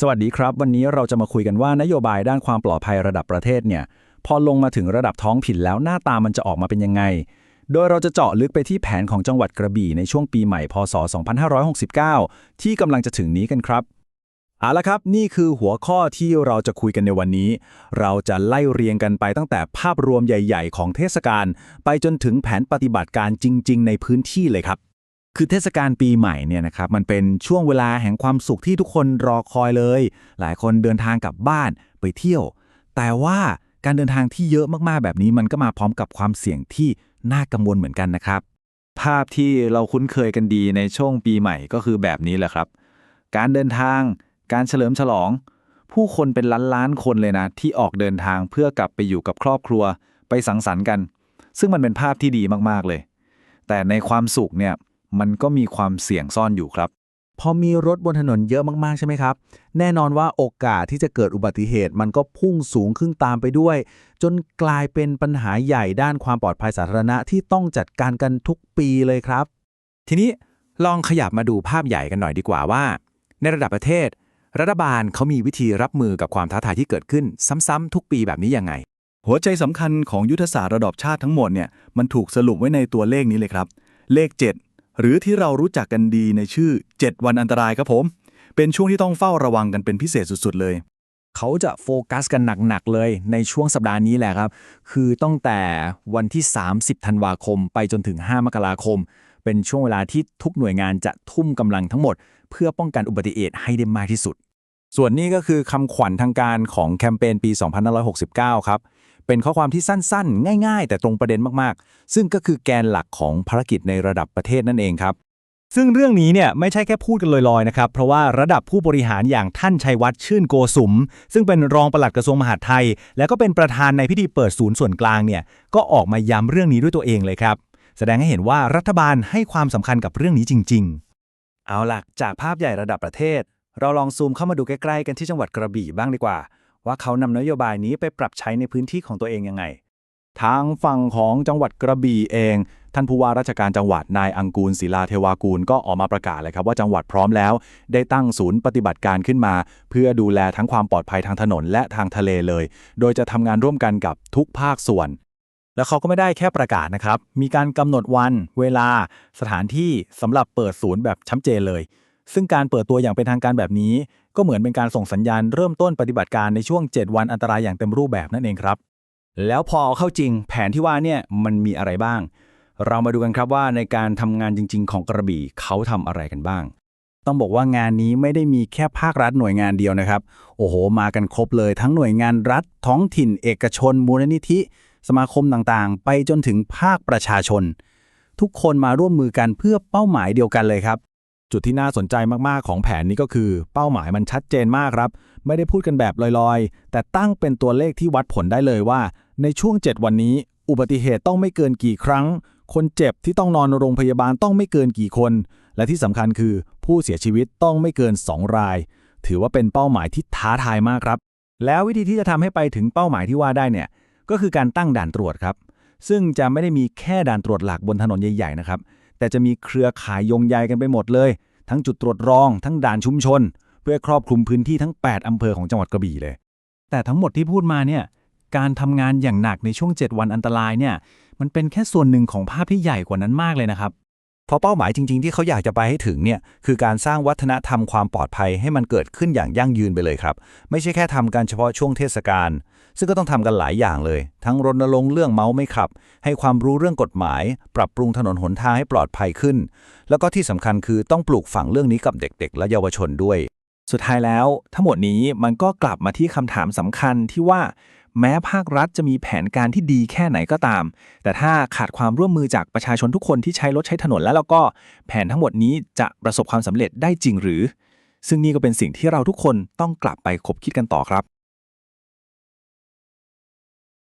สวัสดีครับ วันนี้เราจะมาคุยกันว่านโยบายด้านความปลอดภัยระดับประเทศเนี่ยพอลงมาถึงระดับท้องถิ่นแล้วหน้าตามันจะออกมาเป็นยังไง โดยเราจะเจาะลึกไปที่แผนของจังหวัดกระบี่ในช่วงปีใหม่พศ 2569 ที่กำลังจะถึงนี้กันครับเอาละครับ นี่คือหัวข้อที่เราจะคุยกันในวันนี้ เราจะไล่เรียงกันไปตั้งแต่ภาพรวมใหญ่ ๆ ของเทศกาลไปจนถึงแผนปฏิบัติการจริง ๆ ในพื้นที่เลยครับ คือเทศกาลปีใหม่เนี่ยนะครับมันเป็นช่วงเวลาแห่งความสุขที่ทุกคนรอคอยเลย หลายคนเดินทางกลับบ้านไปเที่ยว แต่ว่าการเดินทางที่เยอะมากๆแบบนี้มันก็มาพร้อมกับความเสี่ยงที่น่ากังวลเหมือนกันนะครับ ภาพที่เราคุ้นเคยกันดีในช่วงปีใหม่ก็คือแบบนี้แหละครับ การเดินทาง การเฉลิมฉลอง ผู้คนเป็นล้านล้านๆคนเลยนะ ที่ออกเดินทางเพื่อกลับไปอยู่กับครอบครัวไปสังสรรค์กัน ซึ่งมันเป็นภาพที่ดีมากๆเลย แต่ในความสุขเนี่ย มันก็มีความเสี่ยงซ่อนอยู่ครับ พอมีรถบนถนนเยอะมากๆใช่ไหมครับ แน่นอนว่าโอกาสที่จะเกิดอุบัติเหตุ มันก็พุ่งสูงขึ้นตามไปด้วย จนกลายเป็นปัญหาใหญ่ด้านความปลอดภัยสาธารณะที่ต้องจัดการกันทุกปีเลยครับ ทีนี้ลองขยับมาดูภาพใหญ่กันหน่อยดีกว่าว่า ในระดับประเทศ รัฐบาลเขามีวิธีรับมือกับความท้าทายที่เกิดขึ้นซ้ำๆทุกปีแบบนี้ยังไง หัวใจสำคัญของยุทธศาสตร์ระดับชาติทั้งหมดเนี่ยมันถูกสรุปไว้ในตัวเลขนี้เลยครับ เลข 7 หรือที่เรารู้จักกันดีในชื่อ 7 วันอันตรายครับผม เป็นช่วงที่ต้องเฝ้าระวังกันเป็นพิเศษสุดๆ เลย เขาจะโฟกัสกันหนัก ๆ เลยในช่วงสัปดาห์นี้แหละครับ คือตั้งแต่วันที่ 30 ธันวาคม ไปจนถึง 5 มกราคม เป็นช่วงเวลาที่ทุกหน่วยงานจะทุ่มกำลังทั้งหมด เพื่อป้องกันอุบัติเหตุให้ได้มากที่สุด ส่วนนี้ก็คือคำขวัญทางการของแคมเปญปี 2569 ครับ เป็นข้อความที่สั้นๆ ง่าย ๆ แต่ตรงประเด็นมากๆ ซึ่งก็คือแกนหลักของภารกิจในระดับประเทศนั่นเองครับ ซึ่งเรื่องนี้เนี่ยไม่ใช่แค่พูดกันลอยๆนะครับ เพราะว่าระดับผู้บริหารอย่างท่านชัยวัฒน์ชื่นโกสุม ซึ่งเป็นรองปลัดกระทรวงมหาดไทย และก็เป็นประธานในพิธีเปิดศูนย์ส่วนกลางเนี่ยก็ออกมาย้ำเรื่องนี้ด้วยตัวเองเลยครับ แสดงให้เห็นว่ารัฐบาลให้ความสำคัญกับเรื่องนี้จริง ๆ เอาล่ะจากภาพใหญ่ระดับประเทศ เราลองซูมเข้ามาดูใกล้ๆกันที่จังหวัดกระบี่บ้างดีกว่า ว่าเขานำนโยบายนี้ไปปรับใช้ในพื้นที่ของตัวเองยังไง ทางฝั่งของจังหวัดกระบี่เอง ท่านผู้ว่าราชการจังหวัดนายอังกูลศิลาเทวากูลก็ออกมาประกาศเลยครับว่าจังหวัดพร้อมแล้ว ได้ตั้งศูนย์ปฏิบัติการขึ้นมา เพื่อดูแลทั้งความปลอดภัยทางถนนและทางทะเลเลย โดยจะทำงานร่วมกันกับทุกภาคส่วน แล้วเขาก็ไม่ได้แค่ประกาศนะครับ มีการกำหนดวัน เวลา สถานที่สำหรับเปิดศูนย์แบบชัดเจนเลย ซึ่งการเปิดตัวอย่างเป็นทางการแบบนี้ ก็เหมือนเป็นการส่งสัญญาณเริ่มต้นปฏิบัติการในช่วง 7 วันอันตรายอย่างเต็มรูปแบบนั่นเองครับ แล้วพอเอาเข้าจริง แผนที่ว่าเนี่ยมันมีอะไรบ้าง เรามาดูกันครับว่าในการทำงานจริง ๆ ของกระบี่เขาทำอะไรกันบ้าง ต้องบอกว่างานนี้ไม่ได้มีแค่ภาครัฐหน่วยงานเดียวนะครับ โอ้โห มากันครบเลย ทั้งหน่วยงานรัฐ ท้องถิ่น เอกชน มูลนิธิ สมาคมต่างๆ ไปจนถึงภาคประชาชน ทุกคนมาร่วมมือกันเพื่อเป้าหมายเดียวกันเลยครับ จุดที่น่าสนใจมาก ๆ ของแผนนี้ก็คือ เป้าหมายมันชัดเจนมากครับ ไม่ได้พูดกันแบบลอยๆ แต่ตั้งเป็นตัวเลขที่วัดผลได้เลยว่า ในช่วง 7 วันนี้ อุบัติเหตุต้องไม่เกินกี่ครั้ง คนเจ็บที่ต้องนอนโรงพยาบาลต้องไม่เกินกี่คน และที่สำคัญคือ ผู้เสียชีวิตต้องไม่เกิน 2 ราย ถือว่าเป็นเป้าหมายที่ท้าทายมากครับ แล้ววิธีที่จะทำให้ไปถึงเป้าหมายที่ว่าได้เนี่ยก็คือการตั้งด่านตรวจครับ ซึ่งจะไม่ได้มีแค่ด่านตรวจหลักบนถนนใหญ่ๆนะครับ แต่จะมีเครือข่ายยงใยกันไปหมดเลย ทั้งจุดตรวจรองทั้งด่านชุมชน เพื่อครอบคลุมพื้นที่ทั้ง 8 อำเภอของจังหวัดกระบี่เลย แต่ทั้งหมดที่พูดมาเนี่ยการทำงานอย่างหนักในช่วง 7 วันอันตรายเนี่ยมันเป็นแค่ส่วนหนึ่งของภาพที่ใหญ่กว่านั้นมากเลยนะครับ เพราะเป้าหมายจริง ๆ ที่เขาอยากจะไปให้ถึงเนี่ยคือการสร้างวัฒนธรรมความปลอดภัยให้มันเกิดขึ้นอย่างยั่งยืนไปเลยครับ ไม่ใช่แค่ทำกันเฉพาะช่วงเทศกาลซึ่งก็ต้องทำกันหลายอย่างเลย ทั้งรณรงค์เรื่องเมาไม่ขับ ให้ความรู้เรื่องกฎหมาย ปรับปรุงถนนหนทางให้ปลอดภัยขึ้น แล้วก็ที่สำคัญคือต้องปลูกฝังเรื่องนี้กับเด็ก ๆ และเยาวชนด้วย สุดท้ายแล้ว ทั้งหมดนี้มันก็กลับมาที่คำถามสำคัญที่ว่า แม้ภาครัฐจะมีแผนการที่ดีแค่ไหนก็ตาม แต่ถ้าขาดความร่วมมือจากประชาชนทุกคนที่ใช้รถใช้ถนนแล้วแล้วก็แผนทั้งหมดนี้จะประสบความสำเร็จได้จริงหรือ ซึ่งนี่ก็เป็นสิ่งที่เราทุกคนต้องกลับไปคบคิดกันต่อครับ